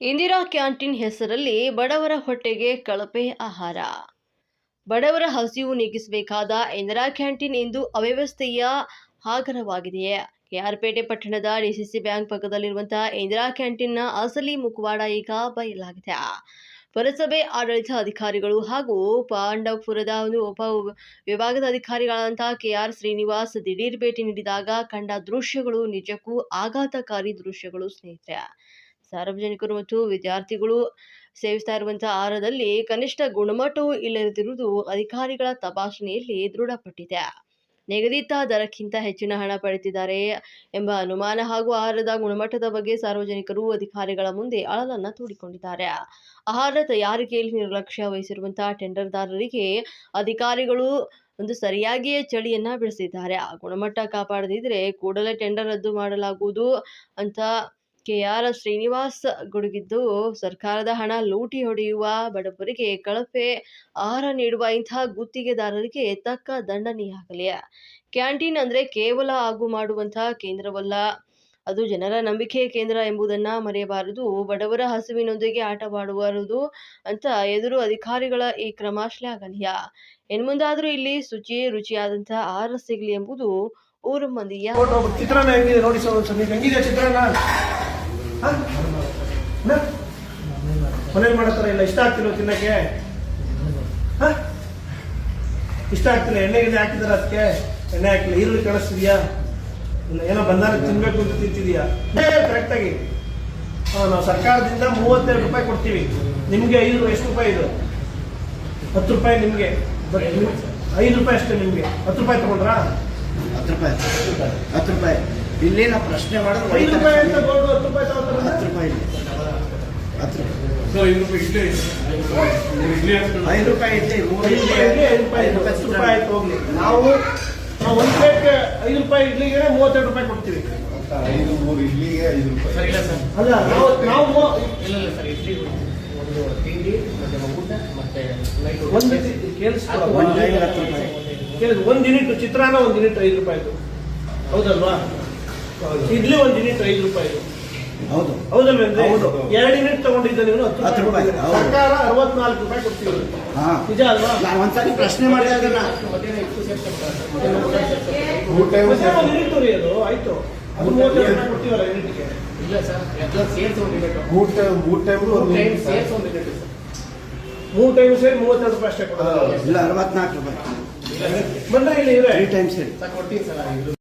Indira canteen ಹೆಸರಲ್ಲಿ ಬಡವರ ಹೊಟ್ಟೆಗೆ ಕಳಪೆ ಆಹಾರ. ಬಡವರ ಹಸಿವು ನೀಗಿಸಬೇಕಾದ ಇಂದಿರಾ ಕ್ಯಾಂಟೀನ್ ಇಂದು ಅವ್ಯವಸ್ಥೆಯ ಆಗರವಾಗಿದೆಯೇ ಕೆಆರ್ಪೇಟೆ ಪಟ್ಟಣದ ಡಿಸಿಸಿ ಬ್ಯಾಂಕ್ ಪಕ್ಕದಲ್ಲಿರುವಂತಹ ಇಂದಿರಾ ಕ್ಯಾಂಟೀನ್ನ ಅಸಲಿ ಮುಖವಾಡ ಈಗ ಬಯಲಾಗಿದೆ. ಪುರಸಭೆ ಆಡಳಿತ ಅಧಿಕಾರಿಗಳು ಹಾಗೂ ಪಾಂಡವಪುರದ ಒಂದು ಉಪ ವಿಭಾಗದ ಅಧಿಕಾರಿಗಳಾದಂತಹ ಕೆಆರ್ ಶ್ರೀನಿವಾಸ್ ದಿಢೀರ್ ಭೇಟಿ ನೀಡಿದಾಗ ಕಂಡ ದೃಶ್ಯಗಳು ನಿಜಕ್ಕೂ ಆಘಾತಕಾರಿ ದೃಶ್ಯಗಳು ಸ್ನೇಹಿತರೆ. ಸಾರ್ವಜನಿಕರು ಮತ್ತು ವಿದ್ಯಾರ್ಥಿಗಳು ಸೇವಿಸ್ತಾ ಇರುವಂತಹ ಆಹಾರದಲ್ಲಿ ಕನಿಷ್ಠ ಗುಣಮಟ್ಟವೂ ಇಲ್ಲದಿರುವುದು ಅಧಿಕಾರಿಗಳ ತಪಾಸಣೆಯಲ್ಲಿ ದೃಢಪಟ್ಟಿದೆ. ನಿಗದಿತ ದರಕ್ಕಿಂತ ಹೆಚ್ಚಿನ ಹಣ ಪಡೆದಿದ್ದಾರೆ ಎಂಬ ಅನುಮಾನ ಹಾಗೂ ಆಹಾರದ ಗುಣಮಟ್ಟದ ಬಗ್ಗೆ ಸಾರ್ವಜನಿಕರು ಅಧಿಕಾರಿಗಳ ಮುಂದೆ ಅಳಲನ್ನ ತೋಡಿಕೊಂಡಿದ್ದಾರೆ. ಆಹಾರ ತಯಾರಿಕೆಯಲ್ಲಿ ನಿರ್ಲಕ್ಷ್ಯ ವಹಿಸಿರುವಂತಹ ಟೆಂಡರ್ದಾರರಿಗೆ ಅಧಿಕಾರಿಗಳು ಒಂದು ಸರಿಯಾಗಿಯೇ ಚಳಿಯನ್ನ ಬಿಡಿಸಿದ್ದಾರೆ ಆ ಗುಣಮಟ್ಟ ಕಾಪಾಡದಿದ್ರೆ ಕೂಡಲೇ ಟೆಂಡರ್ ರದ್ದು ಮಾಡಲಾಗುವುದು ಅಂತ ಕೆಆರ್ ಶ್ರೀನಿವಾಸ್ ಗುಡುಗಿದ್ದು, ಸರ್ಕಾರದ ಹಣ ಲೂಟಿ ಹೊಡೆಯುವ ಬಡವರಿಗೆ ಕಳಪೆ ಆಹಾರ ನೀಡುವ ಇಂತಹ ಗುತ್ತಿಗೆದಾರರಿಗೆ ತಕ್ಕ ದಂಡನೆಯಾಗಲಿ. ಕ್ಯಾಂಟೀನ್ ಅಂದ್ರೆ ಕೇವಲ ಆಗು ಮಾಡುವಂತಹ ಕೇಂದ್ರವಲ್ಲ. ಅದು ಜನರ ನಂಬಿಕೆಯ ಕೇಂದ್ರ ಎಂಬುದನ್ನ ಮರೆಯಬಾರದು. ಬಡವರ ಹಸುವಿನೊಂದಿಗೆ ಆಟವಾಡುವುದು ಅಂತ ಎದುರು ಅಧಿಕಾರಿಗಳ ಈ ಕ್ರಮ ಶ್ಲಾಘನೀಯ ಇನ್ಮುಂದಾದ್ರೂ ಇಲ್ಲಿ ಶುಚಿ ರುಚಿಯಾದಂತಹ ಆಹಾರ ಸಿಗಲಿ ಎಂಬುದು ಊರು ಮಂದಿಯ ಮನೇಲಿ ಮಾಡೋ ಥರ ಇಲ್ಲ, ಇಷ್ಟ ಆಗ್ತಿಲ್ವ ತಿನ್ನಕ್ಕೆ? ಇಷ್ಟ ಆಗ್ತಿಲ್ಲ, ಎಣ್ಣೆ ಗಿಣ್ಣೆ ಹಾಕಿದಾರ ಅದಕ್ಕೆ? ಎಣ್ಣೆ ಹಾಕಿಲ್ಲ, ಈರುಳ್ಳಿ ಕಾಣಿಸ್ತಿದ್ಯಾ ಇಲ್ಲ, ಏನೋ ಬಂದಾಗ ತಿನ್ಬೇಕು ಅಂತ ತಿಂತಿದ್ಯಾ? ಕರೆಕ್ಟಾಗಿ ಹಾಂ, ನಾವು ಸರ್ಕಾರದಿಂದ ಮೂವತ್ತೆರಡು ರೂಪಾಯಿ ಕೊಡ್ತೀವಿ. ನಿಮಗೆ ಐದು, ಎಷ್ಟು ರೂಪಾಯಿ ಇದು? ಹತ್ತು ರೂಪಾಯಿ ನಿಮ್ಗೆ. ಐದು ರೂಪಾಯಿ ಅಷ್ಟೇ ನಿಮಗೆ. ಹತ್ತು ರೂಪಾಯಿ ತಗೊಂಡ್ರಾ? ಹತ್ತು ರೂಪಾಯಿ. ಹತ್ತು ರೂಪಾಯಿ. ಇಲ್ಲಿ ನಾವು ಪ್ರಶ್ನೆ ಮಾಡೋದು ಐದು ರೂಪಾಯಿ ಅಂತ ಬೋರ್ಡು ಹತ್ತು ರೂಪಾಯಿ ತಗೋತಾರೆ ಹತ್ತು ರೂಪಾಯಿ ಇಲ್ಲಿ. ಹತ್ತು ರೂಪಾಯಿ. ಸೊ ಐದು ರೂಪಾಯಿ ಇಡ್ಲಿ ಇಡ್ಲಿ ಹಾಕ್ಸ್ಕೊಂಡು ಐದು ರೂಪಾಯಿ ಇಡ್ಲಿ ಮೂರು ಐದು ಇಡ್ಲಿ ಐದು ರೂಪಾಯಿ ಐದು ರೂಪಾಯಿ ಹತ್ತು ರೂಪಾಯಿ ಆಯ್ತು ಹೋಗ್ಲಿ. ನಾವು ನಾವು ಒಂದು ಪ್ಲೇಟ್ಗೆ ಐದು ರೂಪಾಯಿ ಇಡ್ಲಿಗೆ ಮೂವತ್ತೆರಡು ರೂಪಾಯಿ ಕೊಡ್ತೀವಿ. ಐದು ಮೂರು ಇಡ್ಲಿಗೆ ಐದು ರೂಪಾಯಿ. ಸರಿ ಇಲ್ಲ ಸರ್. ಅಲ್ಲ ನಾವು ನಾವು ಇಲ್ಲ ಇಲ್ಲ ಸರ್ ಇಡ್ಲಿ ಒಂದು ತಿಂಡಿ ಮತ್ತೆ ಊಟ ಮತ್ತೆ ನೈಟ್ ಒಂದು ಕೇಳಿಸ್ಕೊಳ್ಳೋ ಒಂದು ಹತ್ತು ರೂಪಾಯಿ. ಕೇಳಿದ್ರು ಒಂದು ಯೂನಿಟ್ ಚಿತ್ರಾನ್ನ ಒಂದು ಯೂನಿಟ್ ಐದು ರೂಪಾಯಿ ಹೌದಲ್ವಾ? ಇಡ್ಲಿ ಒಂದು ಯೂನಿಟ್ ಐದು ರೂಪಾಯಿ. ಹೌದು. ಹೌದಾ ಹೌದು. ಎರಡು ಯೂನಿಟ್ ತಗೊಂಡಿದ್ದ ನೀವು ಹತ್ತು ಹತ್ತು ರೂಪಾಯಿ. ಸರ್ಕಾರ ಅರವತ್ನಾಲ್ಕು ರೂಪಾಯಿ ಕೊಡ್ತೀವಿ. ಹಾ. ನಿಜ ಅಲ್ವಾ? ನಾನು ಒಂದ್ಸರಿ ಪ್ರಶ್ನೆ ಮಾಡಿದೆ ಅದನ್ನ. ಟೈಮ್ ಯೂನಿಟ್ ರೀ ಅದು ಆಯ್ತು. ಅದು ಮೂವತ್ತೆರಡು ರೂಪಾಯಿ ಕೊಡ್ತೀವಲ್ಲ ಯೂನಿಟ್ಗೆ? ಇಲ್ಲ ಸರ್ ಎಲ್ಲ ಸೇರ್ಸಿ ಒಂದು ಯೂನಿಟ್. ಮೂರು ಟೈಮ್ ಮೂರು ಟೈಮ್ ಒಂದು ಟೈಮ್ ಸೇರ್ಸಿ ಒಂದು ಯೂನಿಟ್ ಸರ್. ಮೂರು ಟೈಮ್ ಸೇರಿ ಮೂವತ್ತೆರಡು ರೂಪಾಯಿ ಅಷ್ಟೇ ಕೊಡೋದು ಇಲ್ಲ ಅರವತ್ನಾಲ್ಕು ರೂಪಾಯಿ. ಬಂದ್ರೆ ಇಲ್ಲಿ ಇದೆ ಹೇಳಿ ಸರ್. ಕೊಡ್ತೀನಿ ಸರ್ ಇದು.